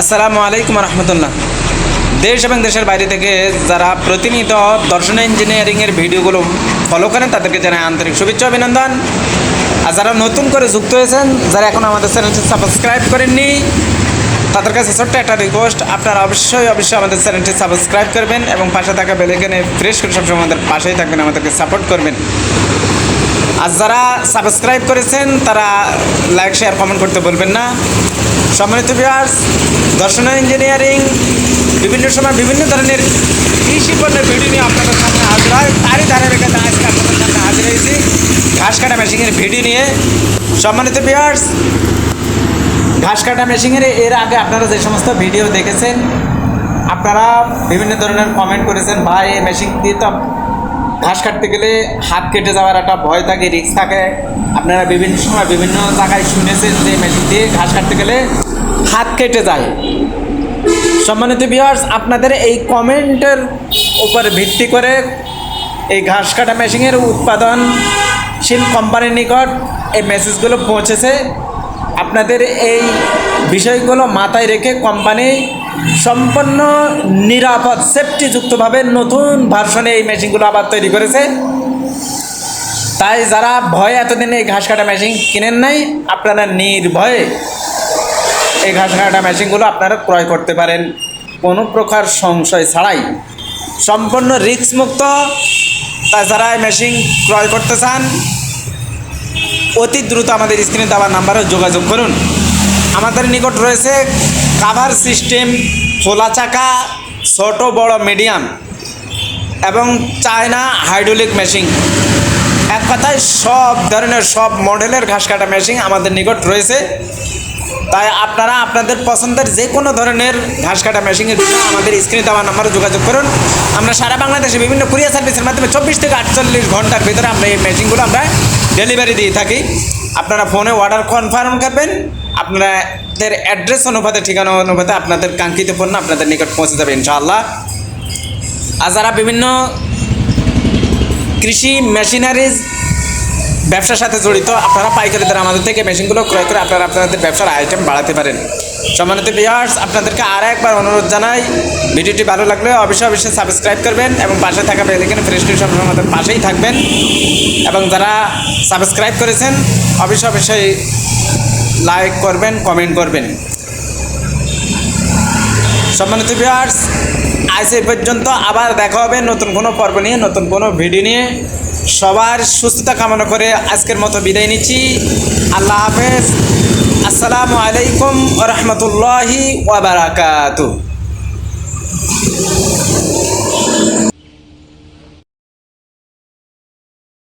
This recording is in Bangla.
আসসালামু আলাইকুম রহমতুল্লাহ। দেশ এবং দেশের বাইরে থেকে যারা প্রতিনিয়ত দর্শন ইঞ্জিনিয়ারিংয়ের ভিডিওগুলো ফলো করেন, তাদেরকে জানাই আন্তরিক শুভেচ্ছা অভিনন্দন। আর যারা নতুন করে যুক্ত হয়েছেন, যারা এখন আমাদের চ্যানেলটি সাবস্ক্রাইব করেননি, তাদের কাছে ছোট্ট একটা রিকোয়েস্ট আপনারা অবশ্যই অবশ্যই আমাদের চ্যানেলটি সাবস্ক্রাইব করবেন এবং পাশে থাকা বেলেকেনে ফ্রেশ করে সবসময় আমাদের পাশেই থাকবেন, আমাদেরকে সাপোর্ট করবেন। আর যারা সাবস্ক্রাইব করেছেন, তারা লাইক শেয়ার কমেন্ট করতে বলবেন না। সম্মানিত বিয়ার্স দর্শন ইঞ্জিনিয়ারিং বিভিন্ন সময় বিভিন্ন ধরনের কৃষি পণ্যের ভিডিও নিয়ে আপনাদের সামনে হাজির হয়। তারই ধারাবাহিকতা আজকে আপনাদের সামনে হাজির হয়েছি। ঘাস কাটা মেশিনের ভিডিও নিয়ে। সম্মানিত বিয়ার্স ঘাস কাটা মেশিনের এর আগে আপনারা যে সমস্ত ভিডিও দেখেছেন, আপনারা বিভিন্ন ধরনের কমেন্ট করেছেন, ভাই, এই মেশিন দিয়ে তো ঘাস কাটতে গেলে হাত কেটে যাওয়ার একটা ভয় থাকে রিস্ক থাকে। আপনারা বিভিন্ন সময় বিভিন্ন জায়গায় শুনেছেন যে মেশিন দিয়ে ঘাস কাটতে গেলে হাত কেটে যায়। সম্মানিত বিহার্স আপনাদের এই কমেন্টের উপর ভিত্তি করে এই ঘাস কাটা মেশিনের উৎপাদনশীল কোম্পানির নিকট এই মেসেজগুলো পৌঁছেছে। আপনাদের এই বিষয়গুলো মাথায় রেখে কোম্পানি সম্পূর্ণ নিরাপদ সেফটিযুক্তভাবে নতুন ভার্সনে এই মেশিনগুলো আবার তৈরি করেছে। তাই যারা ভয় এতদিন এই ঘাস কাটা মেশিন কিনেন নাই, আপনারা নির্ভয়ে এই ঘাস কাটা মেশিনগুলো আপনারা ক্রয় করতে পারেন। কোনো প্রকার সংশয় ছাড়াই। সম্পূর্ণ রিস্ক মুক্ত তাছাড়া মেশিন ক্রয় করতে চান, অতি দ্রুত আমাদের স্ক্রিনে দেওয়া নাম্বারে যোগাযোগ করুন। আমাদের নিকট রয়েছে কাভার সিস্টেম খোলা চাকা, ছোট, বড় মিডিয়াম এবং চায়না হাইড্রোলিক মেশিন এক কথায় সব ধরনের, সব মডেলের ঘাস কাটা মেশিন আমাদের নিকট রয়েছে। তাই আপনারা আপনাদের পছন্দের যে কোনো ধরনের ঘাস কাটা মেশিনের জন্য আমাদের স্ক্রিনে দেওয়া নাম্বারে যোগাযোগ করুন। আমরা সারা বাংলাদেশে বিভিন্ন কুরিয়ার সার্ভিসের মাধ্যমে চব্বিশ থেকে আটচল্লিশ ঘণ্টার ভিতরে আমরা এই মেশিনগুলো আমরা ডেলিভারি দিয়ে থাকি। আপনারা ফোনে অর্ডার কনফার্ম করবেন। আপনাদের অ্যাড্রেস অনুপাতে, ঠিকানা অনুপাতে আপনাদের কাঙ্ক্ষিত পণ্য আপনাদের নিকট পৌঁছে যাবে ইনশাআল্লাহ। আর যারা বিভিন্ন কৃষি মেশিনারিজ ব্যবসার সাথে জড়িত, আপনারা পাইকারিদের আমাদের থেকে মেশিনগুলো ক্রয় করে আপনারা আপনাদের ব্যবসার আইটেম বাড়াতে পারেন। সম্মানিত বিয়ার্স আপনাদেরকে আর একবার অনুরোধ জানাই, ভিডিওটি ভালো লাগলে অবশ্যই অবশ্যই সাবস্ক্রাইব করবেন এবং পাশে থাকা বেলিকেন ফ্রেশ সবসময় আমাদের পাশেই থাকবেন। এবং যারা সাবস্ক্রাইব করেছেন, অবশ্যই অবশ্যই লাইক করবেন কমেন্ট করবেন। সম্মানিত বিয়ার্স আজ পর্যন্ত আবার দেখা হবে নতুন কোনো পর্ব নিয়ে, নতুন কোনো ভিডিও নিয়ে। সবার সুস্থতা কামনা করে আজকের মতো বিদায় নিচ্ছি। আল্লাহ হাফেজ। আসসালামু আলাইকুম রহমতুল্লাহি ওয়াবারাকাতু